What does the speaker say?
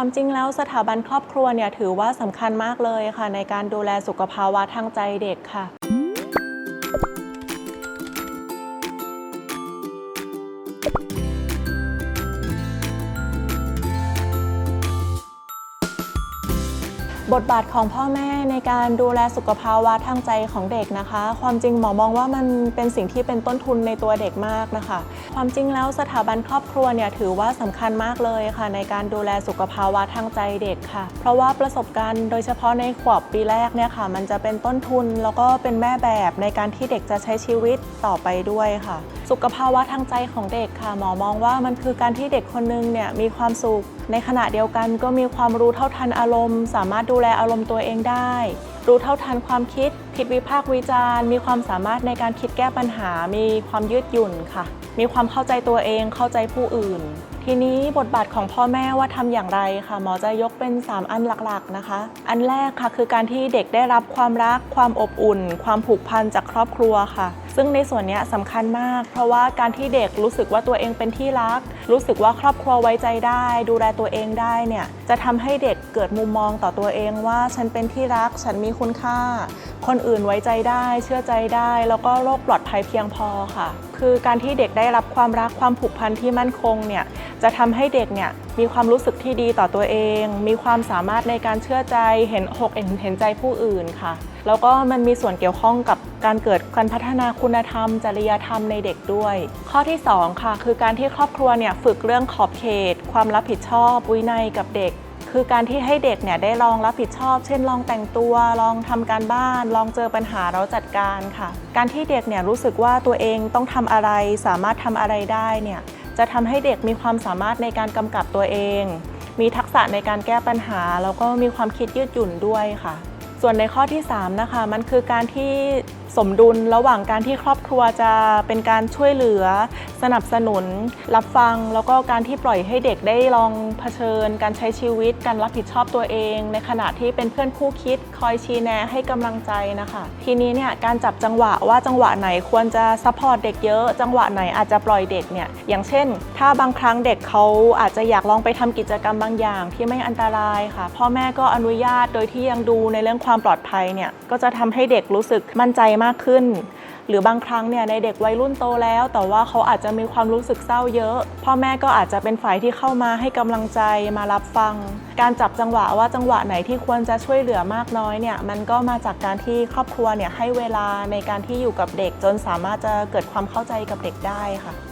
ความจริงแล้วสถาบันครอบครัวเนี่ยถือว่าสำคัญมากเลยค่ะ ในการดูแลสุขภาวะทางใจเด็กค่ะ บทบาทของพ่อแม่ในการดูแลสุขภาวะทางใจของเด็กนะคะ ความจริงหมอมองว่ามันเป็นสิ่งที่เป็นต้นทุนในตัวเด็กมากนะคะ ความจริงแล้วสถาบันครอบครัวเนี่ยถือว่าสำคัญมากเลยค่ะ ในการดูแลสุขภาวะทางใจเด็กค่ะ เพราะว่าประสบการณ์โดยเฉพาะในขวบปีแรกเนี่ยค่ะ มันจะเป็นต้นทุนแล้วก็เป็นแม่แบบในการที่เด็กจะใช้ชีวิตต่อไปด้วยค่ะ สุขภาวะทางใจของเด็กค่ะ หมอมองว่ามันคือการที่เด็กคนนึงเนี่ยมีความสุข ในขณะเดียวกันก็มีความรู้เท่าทันอารมณ์ สามารถดูแลอารมณ์ตัวเองได้ รู้เท่าทันความคิด คิดวิพากษ์วิจารณ์ มีความสามารถในการคิดแก้ปัญหา มีความยืดหยุ่นค่ะ มีความเข้าใจตัวเองเข้าใจผู้อื่น ทีนี้บทบาทของพ่อแม่ว่าทำอย่างไรค่ะ หมอจะยกเป็น 3 อันหลักๆนะคะ อันแรกค่ะคือการที่เด็กได้รับความรัก ความอบอุ่น ความผูกพันจากครอบครัวค่ะ ซึ่งในส่วนนี้สำคัญมาก เพราะว่าการที่เด็กรู้สึกว่าตัวเองเป็นที่รัก รู้สึกว่าครอบครัวไว้ใจได้ ดูแลตัวเองได้เนี่ยจะทำให้เด็กเกิดมุมมองต่อตัวเองว่าฉันเป็นที่รัก ฉันมีคุณค่า คนอื่นไว้ใจได้ เชื่อใจได้ แล้วก็โลกปลอดภัยเพียงพอค่ะ คือการที่เด็กได้รับความรักความผูกพันที่มั่นคงเนี่ยจะทำให้เด็กเนี่ยมีความรู้สึกที่ดีต่อตัวเอง มีความสามารถในการเชื่อใจเห็นอกเห็นเห็นใจผู้อื่นค่ะ แล้วก็มันมีส่วนเกี่ยวข้องกับการเกิดการพัฒนาคุณธรรม จริยธรรมในเด็กด้วย ข้อที่ 2 ค่ะ คือการที่ครอบครัวเนี่ยฝึกเรื่องขอบเขต ความรับผิดชอบวินัยกับเด็ก คือการที่ให้เด็กเนี่ยได้ลองรับผิดชอบ เช่น ลองแต่งตัว ลองทำการบ้าน ลองเจอปัญหาแล้วจัดการค่ะ การที่เด็กเนี่ยรู้สึกว่าตัวเองต้องทำอะไร สามารถทำอะไรได้เนี่ยจะทำให้เด็กมีความสามารถในการกำกับตัวเอง มีทักษะในการแก้ปัญหา แล้วก็มีความคิดยืดหยุ่นด้วยค่ะ ส่วนในข้อที่ 3 นะคะ มันคือการที่ สมดุลระหว่างการที่ครอบครัวจะเป็นการช่วยเหลือ สนับสนุน รับฟัง แล้วก็การที่ปล่อยให้เด็กได้ลองเผชิญ การใช้ชีวิต การรับผิดชอบตัวเอง ในขณะที่เป็นเพื่อนคู่คิด คอยชี้แนะให้กำลังใจนะคะ ทีนี้เนี่ยการจับจังหวะว่าจังหวะไหนควรจะซัพพอร์ตเด็กเยอะ จังหวะไหนอาจจะปล่อยเด็กเนี่ยอย่างเช่น ถ้าบางครั้งเด็กเขาอาจจะอยากลองไปทำกิจกรรมบางอย่างที่ไม่อันตรายค่ะ พ่อแม่ก็อนุญาตโดยที่ยังดูในเรื่องความปลอดภัยเนี่ยก็จะทำให้เด็กรู้สึกมั่นใจมากขึ้น หรือบางครั้งเนี่ยในเด็กวัยรุ่นโตแล้ว แต่ว่าเขาอาจจะมีความรู้สึกเศร้าเยอะ พ่อแม่ก็อาจจะเป็นฝ่ายที่เข้ามาให้กำลังใจมารับฟัง การจับจังหวะว่าจังหวะไหนที่ควรจะช่วยเหลือมากน้อยเนี่ยมันก็มาจากการที่ครอบครัวเนี่ยให้เวลาในการที่อยู่กับเด็กจนสามารถจะเกิดความเข้าใจกับเด็กได้ค่ะ